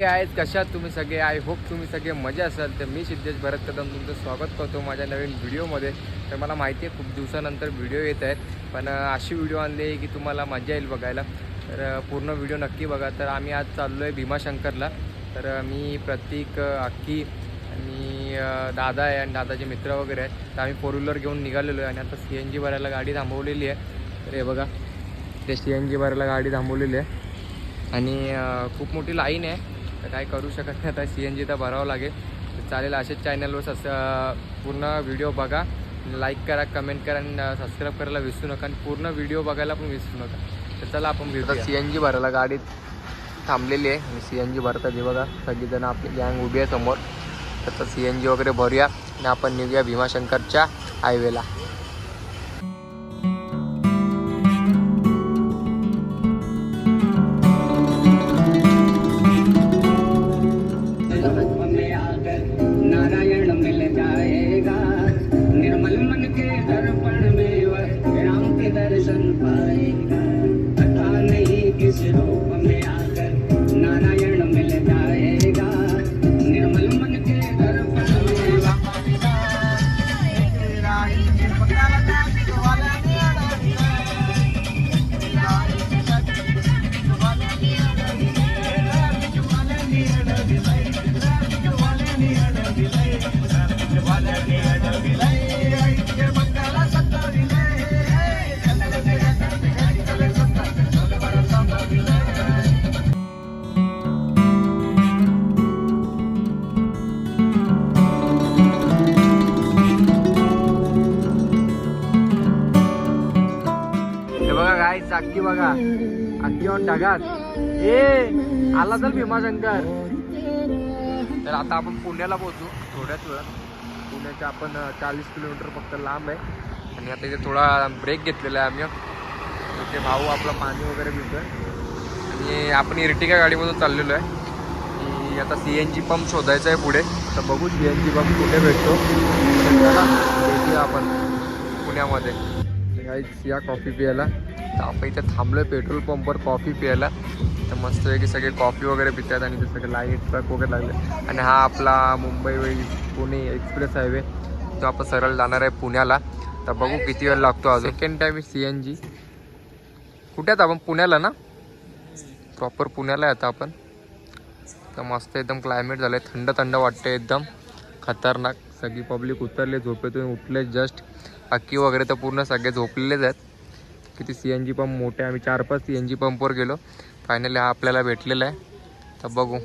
हे आहेत कशात तुम्ही सगळे? आय होप तुम्ही सगळे मजा असाल. तर मी सिद्धेश भरत कदम तुमचं स्वागत करतो माझ्या नवीन व्हिडिओमध्ये. तर मला माहिती आहे खूप दिवसानंतर व्हिडिओ येत आहेत. पण अशी व्हिडिओ आणली आहे की तुम्हाला मजा येईल बघायला. तर पूर्ण व्हिडिओ नक्की बघा. तर आम्ही आज चाललो आहे भीमाशंकरला. तर मी प्रतीक अक्की आणि दादा आहे आणि दादाचे मित्र वगैरे आहेत. तर आम्ही फोर व्हीलर घेऊन निघालेलो आहे आणि आता सी एन जी भरायला गाडी थांबवलेली आहे. तर हे बघा ते सी एन जी भरायला गाडी थांबवलेली आहे. आणि खूप मोठी लाईन आहे. तर काय करू शकत नाही आता सी एन जी तर भरावं लागेल. तर चालेल असेच चॅनलवर असं पूर्ण व्हिडिओ बघा. लाईक करा कमेंट करा आणि सबस्क्राईब करायला विसरू नका आणि पूर्ण व्हिडिओ बघायला पण विसरू नका. तर चला आपण भेटू सी एन जी भरायला गाडीत थांबलेली आहे आणि सी एन जी भरतात हे बघा. सगळीजणं आपली गँग उभी आहे समोर. तर सी एन जी वगैरे भरूया आणि आपण निघूया भीमाशंकरच्या हायवेला बघा. अख्खी ऑन ढगात. ए आला तर भीमाशंकर. तर आता आपण पुण्याला पोहोचू थोड्याच वेळात. पुण्याच्या आपण चाळीस किलोमीटर फक्त लांब आहे. आणि आता इथे थोडा ब्रेक घेतलेला आहे आम्ही. ते भाऊ आपला पाणी वगैरे पितोय. आणि आपण इर्टिका गाडीमधून चाललेलो आहे. की आता सी एन जी पंप शोधायचा आहे पुढे. तर बघू सी एन जी पंप कुठे भेटतो. भेटूया आपण पुण्यामध्ये. गाईच या कॉफी प्यायला. तर आपण इथे थांबलोय पेट्रोल पंपवर कॉफी प्यायला. तर मस्त आहे की सगळे कॉफी वगैरे पितात आणि ते सगळे लाइट ट्रक वगैरे लागले. आणि हा आपला मुंबई पुणे एक्सप्रेस हायवे तो आपण सरळ जाणार आहे पुण्याला. तर बघू किती वेळ लागतो अजून. Second time C N G कुठे आहेत आपण? पुण्याला ना? प्रॉपर पुण्याला आहे आता आपण. तर मस्त एकदम क्लायमेट झालं आहे थंड थंड वाटतं एकदम. खतरनाक. सगळी पब्लिक उतरले झोपेतून उठले जस्ट अक्की वगैरे तर पूर्ण सगळे झोपलेलेच आहेत. किती सी एन जी पंप मोठे आम्ही चार पाच सी एन जी पंपवर गेलो. फायनली हा आपल्याला भेटलेला आहे. तर बघू.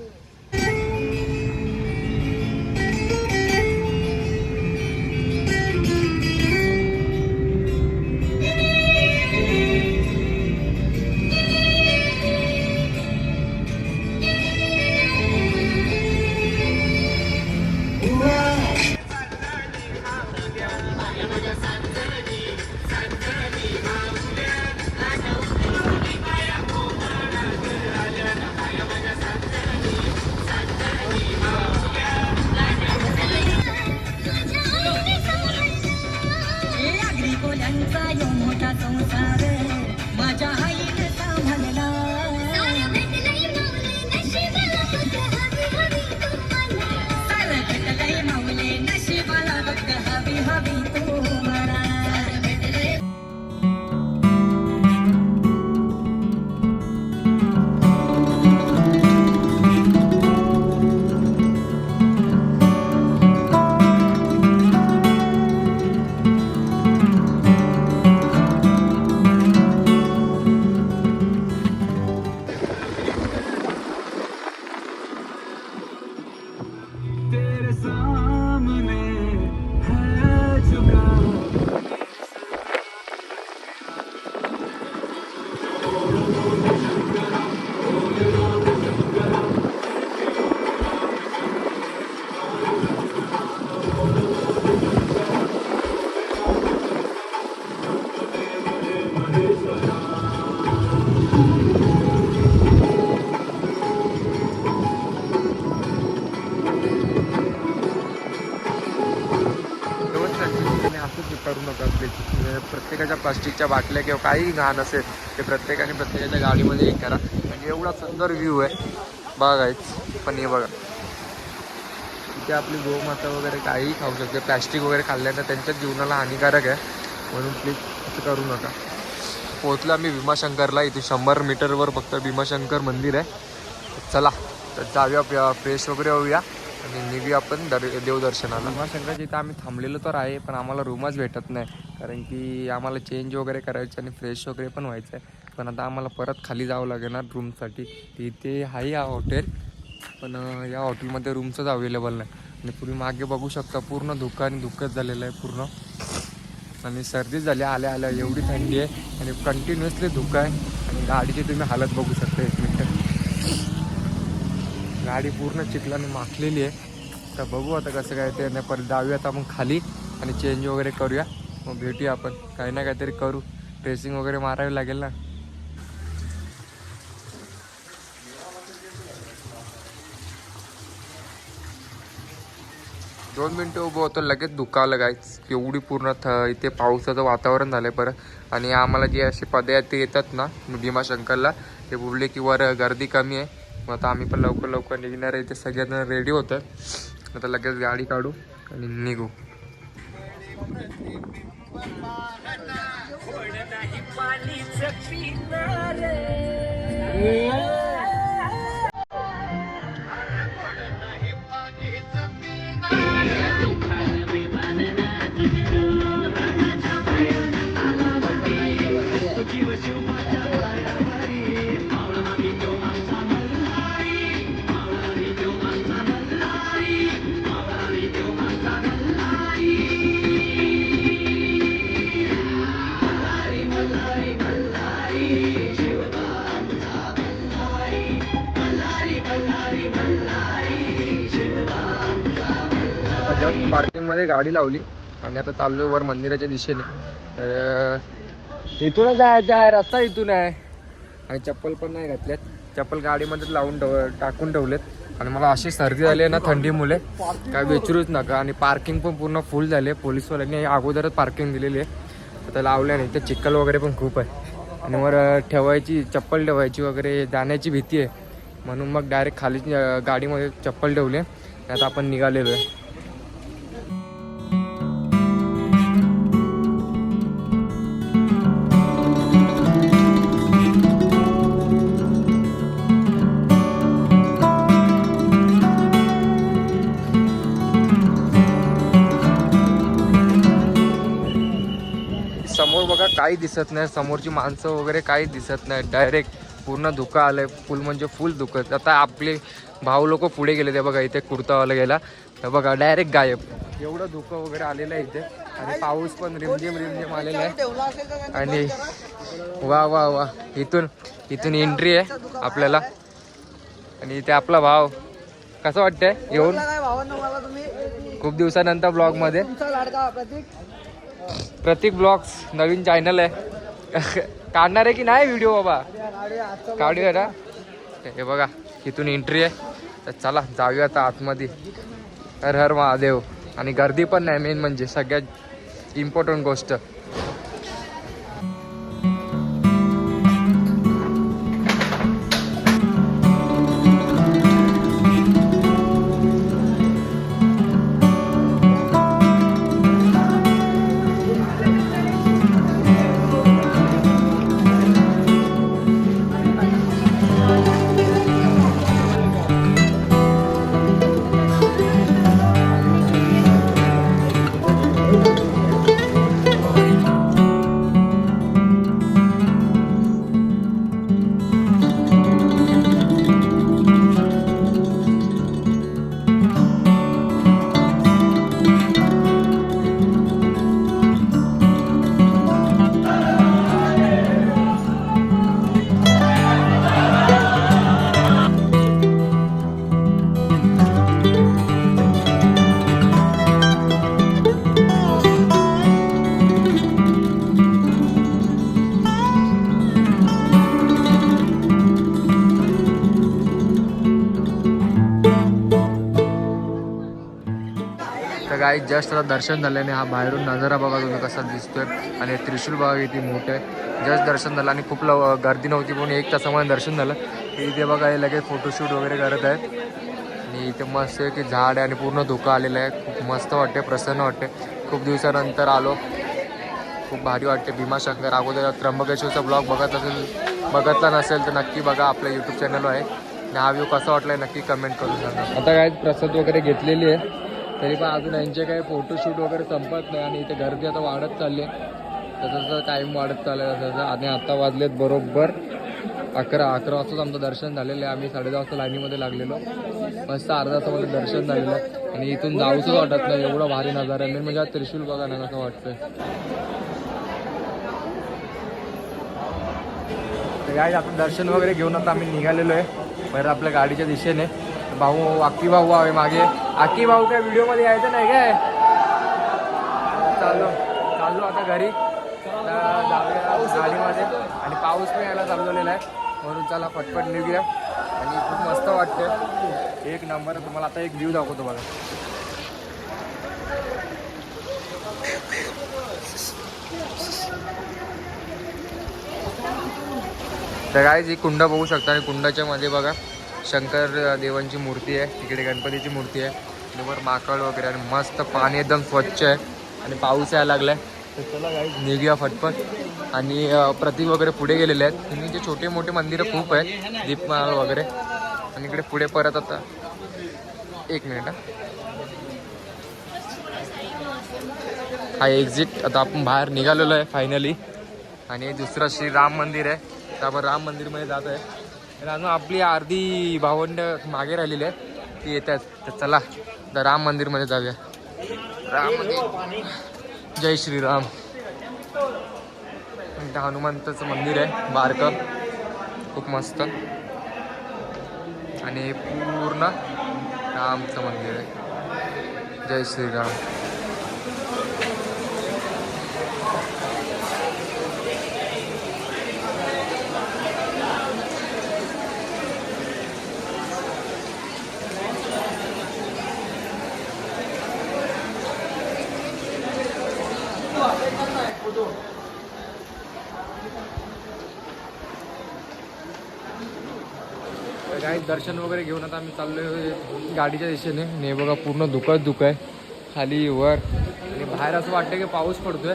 कोल्यांचा यो मोठा संसार प्लास्टिकच्या बाटल्या किंवा काही घाण असेल ते प्रत्येकाने प्रत्येकाच्या गाडीमध्ये हे करा. म्हणजे एवढा सुंदर व्ह्यू आहे. बघायच पण हे बघा. इथे आपली गोमाता वगैरे काहीही खाऊ शकते. प्लॅस्टिक वगैरे खाल्ल्यानं त्यांच्या जीवनाला हानिकारक आहे. म्हणून प्लीज असं करू नका. पोहोचलो आम्ही भीमाशंकरला. इथे शंभर मीटरवर फक्त भीमाशंकर मंदिर आहे. चला तर जाऊया फ्रेश वगैरे होऊया. आणि निघूया आपण दर देवदर्शनाला. भीमाशंकरच्या इथं आम्ही थांबलेलो तर आहे पण आम्हाला रूमच भेटत नाही. कारण की आम्हाला चेंज वगैरे करायचं आणि फ्रेश वगैरे पण व्हायचं आहे पण आता आम्हाला परत खाली जावं लागेल रूमसाठी. इथे आहे हा हॉटेल पण या हॉटेलमध्ये रूमचंच अवेलेबल नाही. आणि तुम्ही मागे बघू शकता पूर्ण धुकं आणि धुकंच झालेलं आहे पूर्ण. आणि सर्दी झाली आल्या आल्या एवढी थंडी आहे. आणि कंटिन्युअसली धुकं आहे. आणि गाडीची तुम्ही हालत बघू शकता गाडी पूर्ण चिखलाने माखलेली आहे. तर बघू आता कसं काय ते. नाही परत जाऊया आता मग खाली आणि चेंज वगैरे करूया. मग भेटूया आपण. काही ना काहीतरी करू. ड्रेसिंग वगैरे मारावी लागेल ना. दोन मिनटं उभं होतं. लगेच दुखावलं लगायच एवढी पूर्ण थ इथे पावसाचं वातावरण झालं आहे बरं. आणि आम्हाला जे असे पदयात्री येतात ना भीमाशंकरला ते बोलले की वर गर्दी कमी आहे. मग आता आम्ही पण लवकर लवकर निघणार आहे. ते सगळ्यांना रेडी होतं. आता लगेच गाडी काढू आणि निघू. Yeah. पार्किंगमध्ये गाडी लावली आणि आता चाललो वर मंदिराच्या दिशेने. तर इथूनच जायचं आहे रस्ता इथून आहे. आणि चप्पल पण नाही घातल्यात. चप्पल गाडीमध्ये लावून ठेव टाकून ठेवलेत. आणि मला अशी सर्दी झाली आहे ना थंडीमुळे. काय विचारूच नका. आणि पार्किंग पण पूर्ण फुल झाले पोलिसवाल्यांनी पोलीसवाल्यांनी अगोदरच पार्किंग दिलेली आहे. आता लावल्या नाही. तर चिखल वगैरे पण खूप आहे. आणि वर ठेवायची चप्पल ठेवायची वगैरे जाण्याची भीती आहे. म्हणून मग डायरेक्ट खाली गाडीमध्ये चप्पल ठेवले आता आपण निघालेलो आहे. समोर बघा काही दिसत नाही. समोरची माणसं वगैरे काही दिसत नाही. डायरेक्ट पूर्ण धुकं आलंय. फुल म्हणजे फुल धुकं. आता आपले भाऊ लोक पुढे गेले ते बघा इथे कुर्तावाला गेला. तर बघा डायरेक्ट गायब. एवढं धुकं वगैरे आलेलं आहे इथे. आणि पाऊस पण रिमझिम रिमझिम आलेला आहे. आणि वा वा वा. इथून इथून एंट्री आहे आपल्याला. आणि इथे आपला भाव. कसं वाटतंय? येऊन? खूप दिवसानंतर ब्लॉगमध्ये प्रतीक ब्लॉग्स नवीन चॅनल आहे. काढणार आहे की नाही व्हिडिओ बाबा? काढूया ना. हे बघा इथून एंट्री आहे. तर चला जाऊया आता आतमध्ये. हर हर महादेव. आणि गर्दी पण नाही मेन म्हणजे सगळ्यात इम्पॉर्टंट गोष्ट. जस्ट आता दर्शन झाल्याने हा बाहेरून नजारा बघा तुम्ही कसा दिसतोय. आणि त्रिशूल बघा किती मोठं आहे. जस्ट दर्शन झालं आणि खूप लव गर्दी नव्हती पण एक तासामध्ये दर्शन झालं. इथे बघा हे लगेच फोटोशूट वगैरे करत आहेत. आणि इथे मस्त आहे की झाड आहे आणि पूर्ण धुकं आलेलं आहे. खूप मस्त वाटते प्रसन्न वाटते खूप दिवसानंतर आलो. खूप भारी वाटते भीमाशंकर अगोदर त्र्यंबकेश्वरचा ब्लॉग बघत असेल बघतला नसेल तर नक्की बघा. आपल्या यूट्यूब चॅनल आहे. आणि हा व्ह्यू कसा वाटला आहे नक्की कमेंट करून सांगा. आता काय प्रसाद वगैरे घेतलेली आहे. तरी पण अजून यांचे काही फोटोशूट वगैरे संपत नाही आणि इथे गर्दी आता वाढत चालली आहे. तसं तसं टाईम वाढत चालला आहे तसं. आणि आत्ता वाजलेत बरोबर अकरा अकरा वाजताच आमचं दर्शन झालेलं आहे. आम्ही साडे दहा वाजता लाईनीमध्ये लागलेलो. मस्त अर्धा तासामध्ये दर्शन झालेलं आणि इथून जाऊच वाटत नाही. एवढा भारी नजारा आहे. मेन म्हणजे हा त्रिशूल बघा ना असं वाटतंय. काय आपण दर्शन वगैरे घेऊन आता आम्ही निघालेलो आहे. बरं आपल्या गाडीच्या दिशेने. भाऊ आक्की भाऊ आहे मागे. आक्की भाऊ काय व्हिडिओमध्ये यायचं नाही काय? चाललो चाललो आता घरी. गाडीमध्ये. आणि पाऊस पण यायला चालू आहे. म्हणून चला पटपट निघूया. आणि खूप मस्त वाटतं एक नंबर तुम्हाला आता एक व्ह्यू दाखवतो बघा. तर काय जी कुंड बघू शकता. आणि कुंडाच्या मध्ये बघा शंकर देवांची मूर्ती आहे. तिकडे गणपतीची मूर्ती आहे. वर माकड वगैरे आणि मस्त पाणी एकदम स्वच्छ आहे. आणि पाऊस यायला लागलाय. तर चला काय निघूया फटफट आणि प्रतीक वगैरे पुढे गेलेले आहेत. तुम्ही जे छोटे मोठे मंदिरं खूप आहेत दीपमाळ वगैरे. आणि इकडे पुढे परत आता एक मिनिट हा. एक्झिट आता आपण बाहेर निघालेलो आहे फायनली आणि दुसरं श्री राम मंदिर आहे. तर आपण राम मंदिरमध्ये जात आहे आणि अजून आपली अर्धी भावंड मागे राहिलेली आहे ती येत तर चला तर राम मंदिरमध्ये जाऊया. राम मंदिर. जय श्रीराम. इथं हनुमंताचं मंदिर आहे बारकं. खूप मस्त. आणि पूर्ण रामचं मंदिर आहे. जय श्रीराम. काही दर्शन वगैरे घेऊन आता आम्ही चाललो गाडीच्या दिशेने. ने बघा पूर्ण दुखत दुख आहे. खाली वर. आणि बाहेर असं वाटतं की पाऊस पडतोय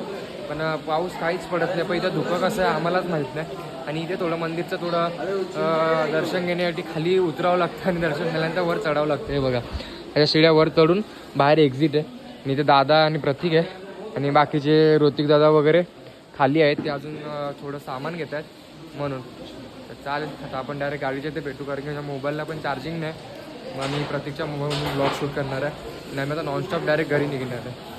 पण पाऊस काहीच पडत नाही. पण इथं धुकं कसं आहे आम्हालाच माहीत नाही. आणि इथे थोडं मंदिरचं थोडं दर्शन घेण्यासाठी खाली उतरावं लागतं आणि दर्शन झाल्यानंतर वर चढावं लागतं. हे बघा त्याच्या शिड्या वर चढून बाहेर एक्झिट आहे. आणि इथे दादा आणि प्रतीक आहे. आणि बाकीचे ऋतिक दादा वगैरे खाली आहेत. ते अजून थोडं सामान घेत आहेत म्हणून. चालेल आता आपण डायरेक्ट गाडीच्या इथे भेटू कारण की माझ्या मोबाईलला पण चार्जिंग नाही. मग मी प्रतीकच्या मोबाईलमधून ब्लॉग शूट करणार आहे. नाही मी आता नॉनस्टॉप डायरेक्ट घरी निघणार आहे.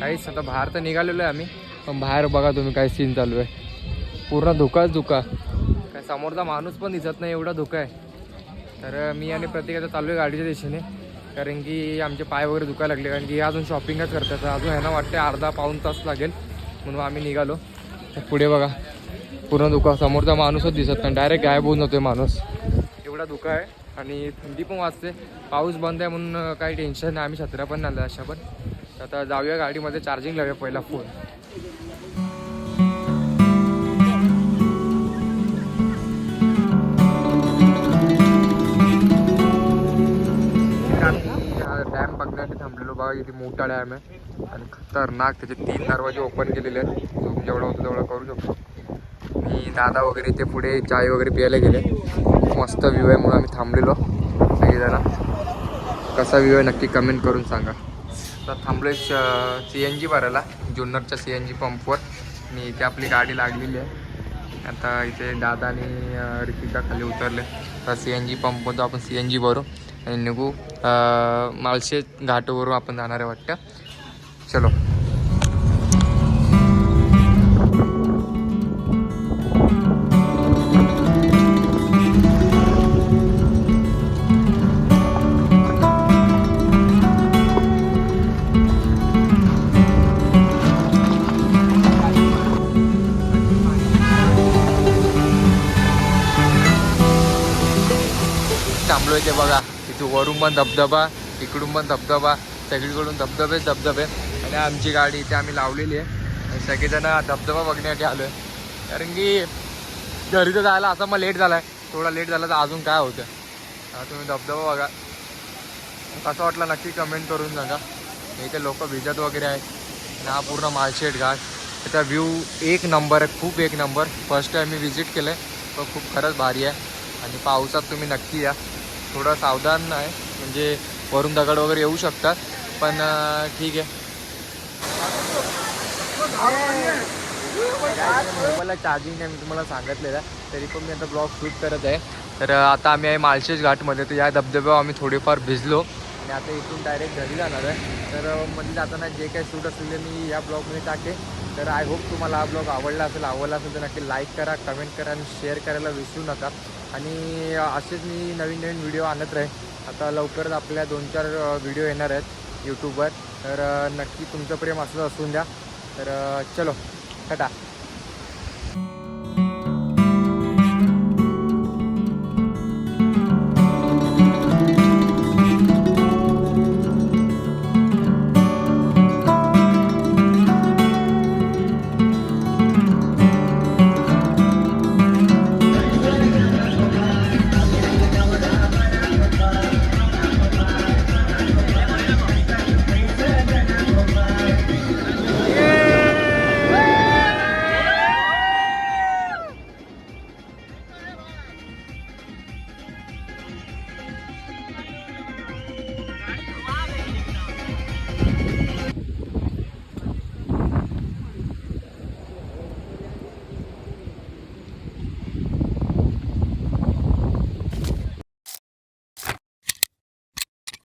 काहीच आता बाहेर तर निघालेलो आहे आम्ही. पण बाहेर बघा तुम्ही काय सीन चालू आहे. पूर्ण धुकाच धुका. काय समोरचा माणूस पण दिसत नाही एवढा धुका आहे. तर मी आणि प्रत्येक आता चालू आहे गाडीच्या दिशेने. कारण की आमचे पाय वगैरे दुखायला लागले कारण की अजून शॉपिंगच करतात. अजून ह्यांना वाटते अर्धा पाऊन तास लागेल. म्हणून आम्ही निघालो. पुढे बघा. पूर्ण दुखा. समोरचा माणूसच दिसत नाही. डायरेक्ट गायब होऊन जातोय माणूस. एवढा दुखा आहे. आणि थंडी पण वाजते. पाऊस बंद आहे म्हणून काही टेन्शन नाही. आम्ही छत्र्या पण नाही अशा पण. आता जाऊया गाडीमध्ये. चार्जिंग लावूया पहिला फोन डॅम बघण्यासाठी थांबलेलो. बघा इथे मोठा डॅम आहे. आणि खतरनाक त्याचे तीन दरवाजे ओपन केलेले आहेत. झूम जेवढा होतो तेवढा करू शकतो. मी दादा वगैरे इथे पुढे चाय वगैरे प्यायला गेले. मस्त व्ह्यू आहे म्हणून आम्ही थांबलेलो. सगळी जरा कसा व्ह्यू आहे नक्की कमेंट करून सांगा. तर थांबलो सी एन जी भरायला. जुन्नरच्या सी एन जी पंपवर मी इथे आपली गाडी लागलेली आहे. आता इथे दादा आणि रितिका खाली उतरले. तर सी एन जी पंपमधून आपण सी एन जी भरू. आणि निघू. मालशे माळशे घाटवरून आपण जाणार आहे वाटतं. चलो. थांबलोय ते बघा. इथे वरून पण धबधबा इकडून पण धबधबा सगळीकडून धबधबे धबधबे. आणि आमची गाडी इथे आम्ही लावलेली आहे. आणि सगळेजण धबधबा बघण्यासाठी आलो आहे कारण की घरी तर जायला असा मग लेट झाला आहे थोडा लेट झाला तर अजून काय होतं? तुम्ही धबधबा बघा. कसं वाटलं नक्की कमेंट करून सांगा. इथे लोक भिजत वगैरे आहेत. आणि हा पूर्ण माळशेट घाट. त्याचा व्ह्यू एक नंबर आहे खूप एक नंबर फर्स्ट टाईम मी व्हिजिट केलं आहे पण खूप खरंच भारी आहे. आणि पावसात तुम्ही नक्की या. थोडं सावधान आहे. म्हणजे वरून दगड वगैरे येऊ शकतात पण ठीक आहे. मोबाईलला चार्जिंग नाही मी तुम्हाला सांगितलेलं तरी पण मी आता ब्लॉग शूट करत आहे. तर आता आम्ही आहे माळशेज घाटमध्ये तर या धबधब्यावर आम्ही थोडेफार भिजलो. आणि आता इथून डायरेक्ट घरी जाणार आहे. तर मध्ये जाताना जे काही शूट असेल ते मी या ब्लॉगमध्ये टाके तर आय होप तुम्हाला हा ब्लॉग आवडला असेल आवडला असेल तर नक्की लाईक करा कमेंट करा आणि शेअर करायला विसरू नका. आणि असेच मी नवीन नवीन व्हिडिओ आणत राहीन. आता लवकरच आपल्या दोन चार व्हिडिओ येणार आहेत यूट्यूबवर तर नक्की तुमचं प्रेम असं असून द्या. तर चलो टाटा.